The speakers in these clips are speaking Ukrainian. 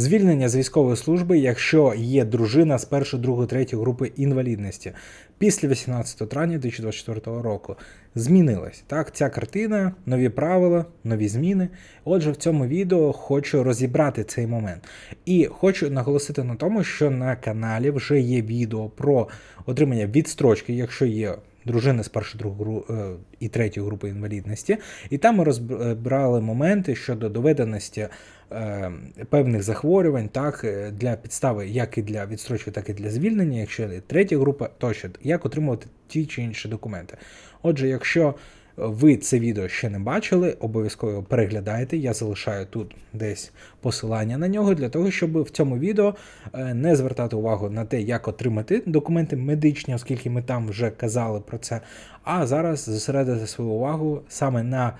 Звільнення з військової служби, якщо є дружина з першої, другої, третьої групи інвалідності після 18 травня 2024 року змінилась. Так, ця картина, нові правила, нові зміни. Отже, в цьому відео хочу розібрати цей момент. І хочу наголосити на тому, що на каналі вже є відео про отримання відстрочки, якщо є дружини з першої другої е, і третьої групи інвалідності, і там ми розбирали моменти щодо доведеності е, певних захворювань, так е, для підстави, як і для відстрочки, так і для звільнення, якщо третя група, тощо як отримувати ті чи інші документи. Отже, якщо ви це відео ще не бачили, обов'язково переглядайте. Я залишаю тут десь посилання на нього для того, щоб в цьому відео е, не звертати увагу на те, як отримати документи медичні, оскільки ми там вже казали про це. А зараз зосередити свою увагу саме на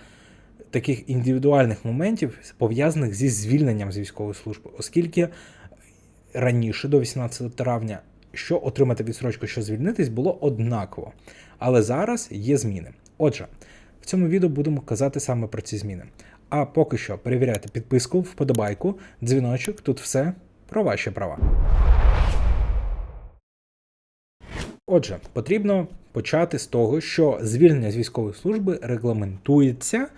таких індивідуальних моментів, пов'язаних зі звільненням з військової служби, оскільки раніше, до 18 травня, що отримати відсрочку, що звільнитись, було однаково. Але зараз є зміни. Отже, в цьому відео будемо казати саме про ці зміни. А поки що перевіряйте підписку, вподобайку, дзвіночок, тут все про ваші права. Отже, потрібно почати з того, що звільнення з військової служби регламентується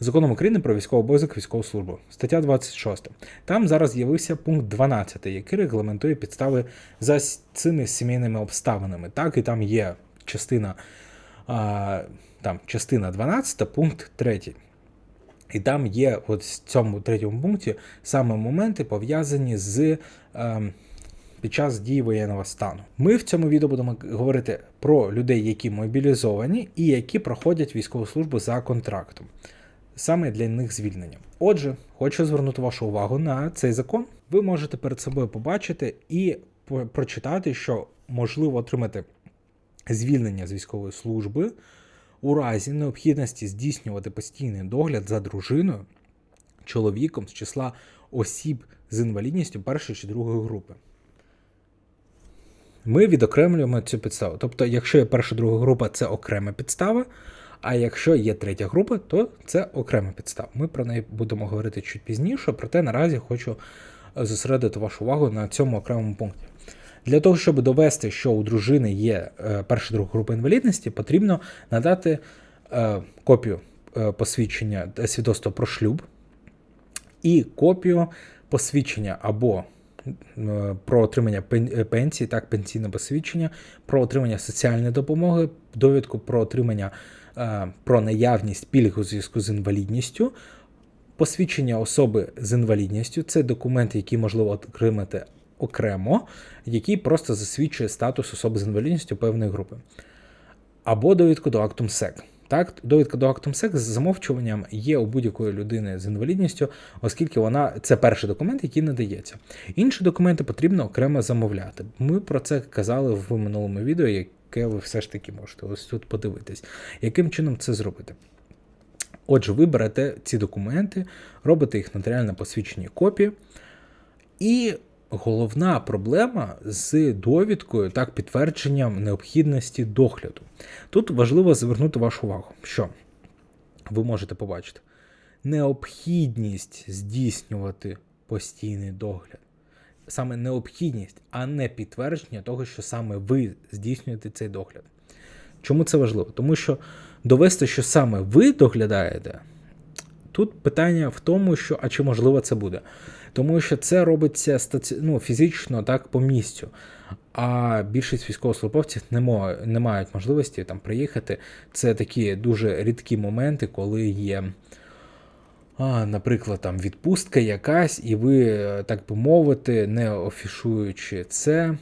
законом України про військовий обов'язок військову службу, стаття 26. Там зараз з'явився пункт 12, який регламентує підстави за цими сімейними обставинами. Так, і там є частина, там, частина 12, пункт 3. І там є от в цьому третьому пункті саме моменти пов'язані з ем, під час дії воєнного стану. Ми в цьому відео будемо говорити про людей, які мобілізовані і які проходять військову службу за контрактом. Саме для них звільнення. Отже, хочу звернути вашу увагу на цей закон. Ви можете перед собою побачити і прочитати, що можливо отримати звільнення з військової служби у разі необхідності здійснювати постійний догляд за дружиною, чоловіком з числа осіб з інвалідністю першої чи другої групи. Ми відокремлюємо цю підставу. Тобто, якщо є перша друга група, це окрема підстава. А якщо є третя група, то це окрема підстава. Ми про неї будемо говорити чуть пізніше, проте наразі хочу зосередити вашу увагу на цьому окремому пункті. Для того, щоб довести, що у дружини є е, перша друга група інвалідності, потрібно надати е, копію е, посвідчення свідоцтва про шлюб і копію посвідчення або про отримання пенсії, так, пенсійне посвідчення, про отримання соціальної допомоги, довідку про отримання про наявність пільг у зв'язку з інвалідністю, посвідчення особи з інвалідністю це документ, який можливо отримати окремо, який просто засвідчує статус особи з інвалідністю певної групи. Або довідку до актум СЕК. Так, довідка до актум СЕК з замовчуванням є у будь-якої людини з інвалідністю, оскільки вона це перший документ, який надається. Інші документи потрібно окремо замовляти. Ми про це казали в минулому відео, яке ви все ж таки можете ось тут подивитись, яким чином це зробити. Отже, ви берете ці документи, робите їх нотаріально посвідчені копії, і головна проблема з довідкою, так, підтвердженням необхідності догляду. Тут важливо звернути вашу увагу, що ви можете побачити необхідність здійснювати постійний догляд. Саме необхідність, а не підтвердження того, що саме ви здійснюєте цей догляд. Чому це важливо? Тому що довести, що саме ви доглядаєте, тут питання в тому, що а чи можливо це буде. Тому що це робиться стаці... ну, фізично так по місцю. А більшість військовослужбовців не, мо... не мають можливості там приїхати. Це такі дуже рідкі моменти, коли є, а, наприклад, там відпустка якась, і ви, е, так би мовити, не офішуючи це,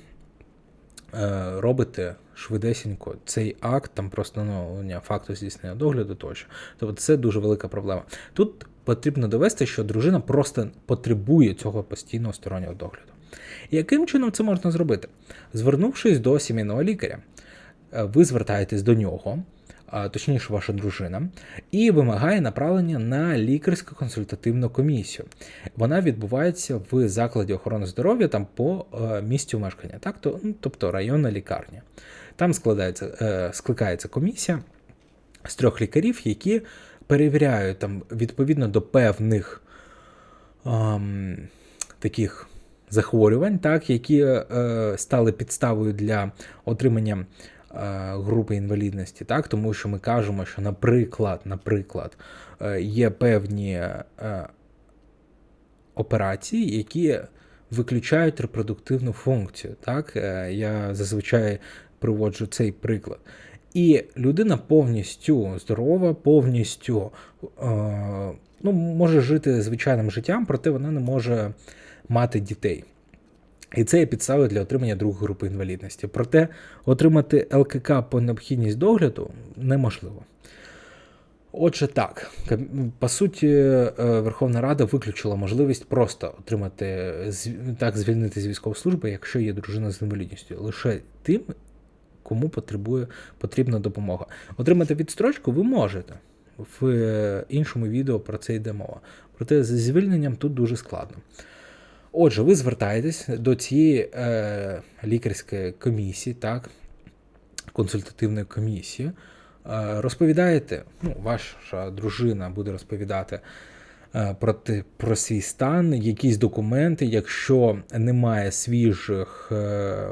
робите швидесенько цей акт, там просто встановлення факту здійснення догляду тощо. Тобто це дуже велика проблема. Тут потрібно довести, що дружина просто потребує цього постійного стороннього догляду. Яким чином це можна зробити? Звернувшись до сімейного лікаря, е, ви звертаєтесь до нього, точніше, ваша дружина, і вимагає направлення на лікарську консультативну комісію. Вона відбувається в закладі охорони здоров'я там по е, місцю мешкання, так? Ну, тобто районна лікарня. Там складається, е, скликається комісія з трьох лікарів, які перевіряють там відповідно до певних ам, таких захворювань, так, які е, стали підставою для отримання групи інвалідності, так, тому що ми кажемо, що, наприклад, наприклад, е, є певні е, операції, які виключають репродуктивну функцію. Так? Е, Я зазвичай приводжу цей приклад. І людина повністю здорова, повністю е, ну, може жити звичайним життям, проте вона не може мати дітей. І це є підстави для отримання другої групи інвалідності. Проте отримати ЛКК по необхідність догляду неможливо. Отже, так, по суті, е, Верховна Рада виключила можливість просто отримати так, звільнити з військової служби, якщо є дружина з інвалідністю, лише тим, кому потребує потрібна допомога. Отримати відстрочку ви можете. В е, іншому відео про це йде мова. Проте з звільненням тут дуже складно. Отже, ви звертаєтесь до цієї е, лікарської комісії, так, консультативної комісії, е, розповідаєте, ну, ваша дружина буде розповідати е, про, те, про свій стан, якісь документи, якщо немає свіжих е,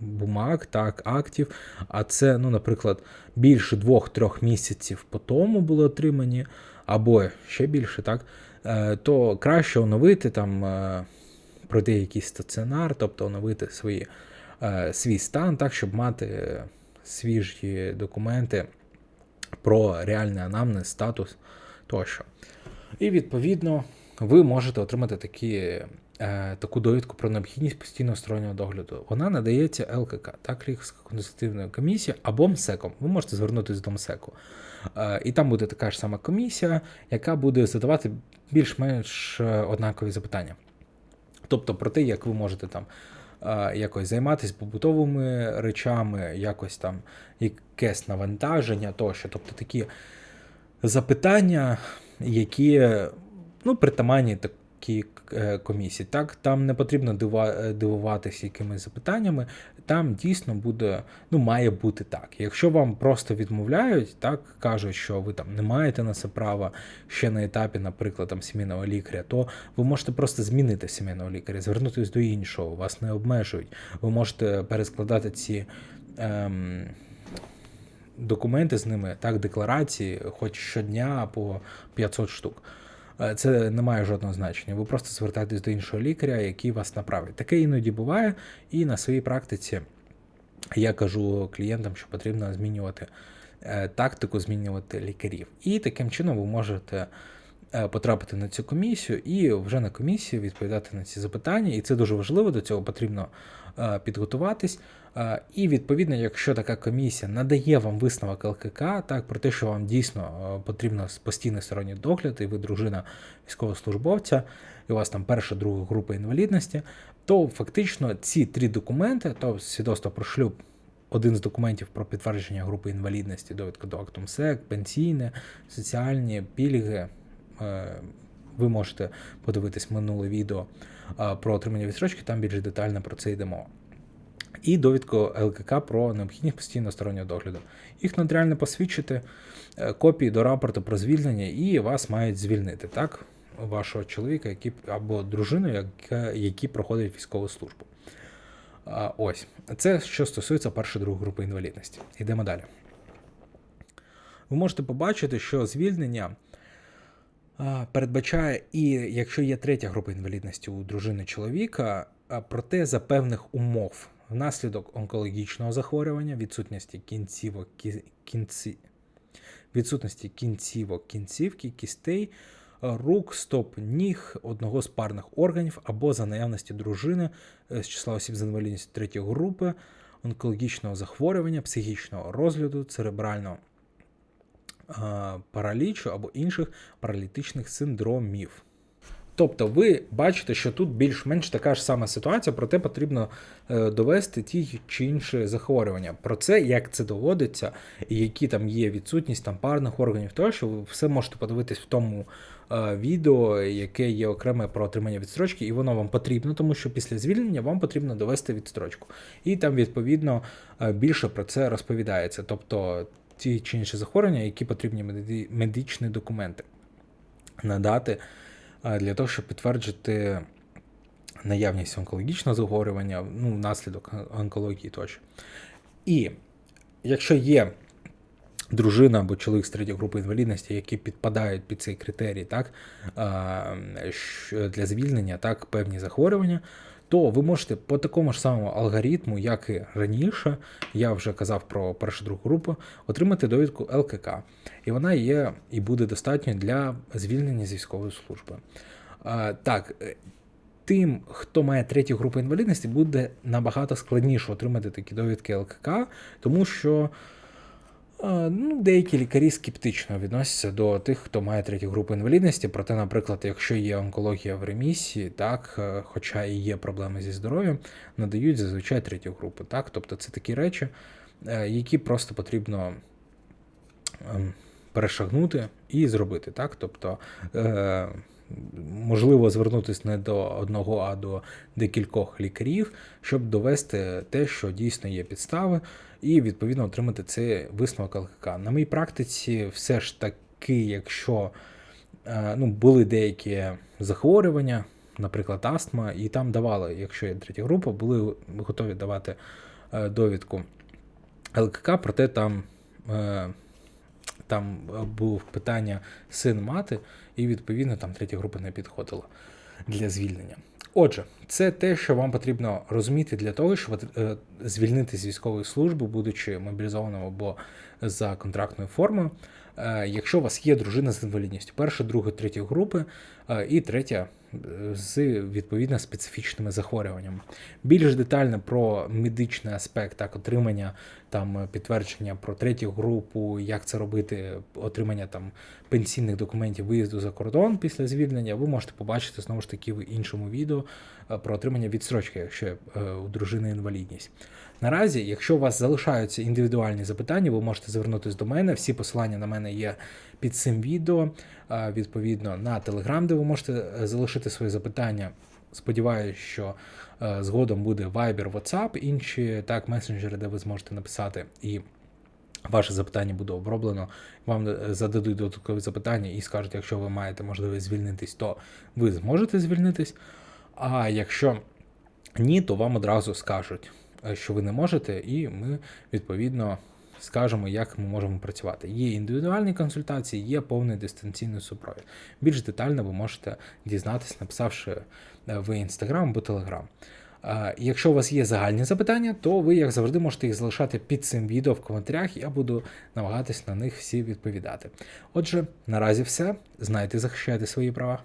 бумаг, так, актів, а це, ну, наприклад, більше двох-трьох місяців по тому були отримані, або ще більше, так, е, то краще оновити там. Пройти якийсь стаціонар, тобто оновити свої, е, свій стан, так, щоб мати свіжі документи про реальний анамнез, статус тощо. І відповідно ви можете отримати такі, е, таку довідку про необхідність постійного стороннього догляду. Вона надається ЛКК, так, лікарська консультативна комісія або МСЕКом. Ви можете звернутися до МСЕКу. Е, І там буде така ж сама комісія, яка буде задавати більш-менш однакові запитання. Тобто про те, як ви можете там е, якось займатися побутовими речами, якось там якесь навантаження тощо. Тобто такі запитання, які ну, притаманні такій е, комісії. Так, там не потрібно е, дивуватися якимись запитаннями, там дійсно буде, ну, має бути так. Якщо вам просто відмовляють, так кажуть, що ви там не маєте на це права ще на етапі, наприклад, там сімейного лікаря, то ви можете просто змінити сімейного лікаря, звернутися до іншого, вас не обмежують. Ви можете перескладати ці. Ем, Документи з ними, так, декларації, хоч щодня по 500 штук. Е, Це не має жодного значення. Ви просто звертаєтесь до іншого лікаря, який вас направить. Таке іноді буває, і на своїй практиці я кажу клієнтам, що потрібно змінювати е, тактику, змінювати лікарів. І таким чином ви можете е, потрапити на цю комісію і вже на комісії відповідати на ці запитання. І це дуже важливо, до цього потрібно підготуватись. Е, І відповідно, якщо така комісія надає вам висновок ЛКК, так про те, що вам дійсно е, потрібно постійний сторонній догляд, і ви дружина військовослужбовця, і у вас там перша, друга група інвалідності, то фактично ці три документи, то свідоцтво про шлюб, один з документів про підтвердження групи інвалідності, довідка до акту МСЕК, пенсійне, соціальні пільги. е, Ви можете подивитись минуле відео про отримання відстрочки, там більш детально про це йде мова. І довідку ЛКК про необхідність постійного стороннього догляду. Їх нотаріально посвідчити, е, копії до рапорту про звільнення, і вас мають звільнити, так? Вашого чоловіка, який, або дружину, яка, які проходять військову службу. Ось. Це що стосується першої другої групи інвалідності. Йдемо далі. Ви можете побачити, що звільнення передбачає і якщо є третя група інвалідності у дружини чоловіка, проте за певних умов внаслідок онкологічного захворювання, відсутності кінцівок, кінці, відсутності кінцівок, кінцівки, кістей, рук, стоп, ніг, одного з парних органів або за наявності дружини е, з числа осіб з інвалідністю третьої групи, онкологічного захворювання, психічного розгляду, церебрального е, паралічу або інших паралітичних синдромів. Тобто ви бачите, що тут більш-менш така ж сама ситуація, проте потрібно е, довести ті чи інші захворювання. Про це, як це доводиться, і які там є відсутність там парних органів, тощо, ви все можете подивитись в тому е, відео, яке є окреме про отримання відстрочки, і воно вам потрібно, тому що після звільнення вам потрібно довести відстрочку. І там, відповідно, е, більше про це розповідається. Тобто ті чи інші захворювання, які потрібні меди- медичні документи надати для того, щоб підтвердити наявність онкологічного захворювання, ну, внаслідок онкології тощо. І якщо є дружина або чоловік з третьої групи інвалідності, які підпадають під цей критерій, так, для звільнення, так, певні захворювання, то ви можете по такому ж самому алгоритму, як і раніше, я вже казав про першу другу групу, отримати довідку ЛКК. І вона є і буде достатньою для звільнення з військової служби. Так, е, тим, хто має третю групу інвалідності, буде набагато складніше отримати такі довідки ЛКК, тому що ну, деякі лікарі скептично відносяться до тих, хто має третю групу інвалідності. Проте, наприклад, якщо є онкологія в ремісії, так, е, хоча і є проблеми зі здоров'ям, надають зазвичай третю групу. Так? Тобто це такі речі, е, які просто потрібно ем, перешагнути і зробити. Так? Тобто, е, можливо, звернутися не до одного, а до декількох лікарів, щоб довести те, що дійсно є підстави, і відповідно отримати цей висновок ЛКК. На моїй практиці, все ж таки, якщо е, ну, були деякі захворювання, наприклад, астма, і там давали, якщо є третя група, були готові давати е, довідку ЛКК, проте там. Е, Там був було питання син мати, і відповідно там третя група не підходила для звільнення. Отже, це те, що вам потрібно розуміти для того, щоб е, звільнити з військової служби, будучи мобілізованим або за контрактною формою. Е, Якщо у вас є дружина з інвалідністю, перша, друга, третя групи, е, і третя е, з відповідно специфічними захворюваннями. Більш детально про медичний аспект, так, отримання там підтвердження про третю групу, як це робити, отримання там пенсійних документів виїзду за кордон після звільнення, ви можете побачити знову ж таки в іншому відео про отримання відстрочки, якщо у дружини інвалідність. Наразі, якщо у вас залишаються індивідуальні запитання, ви можете звернутися до мене. Всі посилання на мене є під цим відео. Відповідно на Telegram, де ви можете е, залишити свої запитання. Сподіваюсь, що е, згодом буде Viber, WhatsApp, інші так месенджери, де ви зможете написати і ваше запитання буде оброблено. Вам е, зададуть додаткові запитання і скажуть, якщо ви маєте можливість звільнитись, то ви зможете звільнитись. А якщо ні, то вам одразу скажуть, що ви не можете, і ми відповідно скажемо, як ми можемо працювати. Є індивідуальні консультації, є повний дистанційний супровід. Більш детально ви можете дізнатися, написавши е, в Instagram або. Е, Якщо у вас є загальні запитання, то ви, як завжди, можете їх залишати під цим відео в коментарях, я буду намагатись на них всі відповідати. Отже, наразі все. Знайте, захищайте свої права.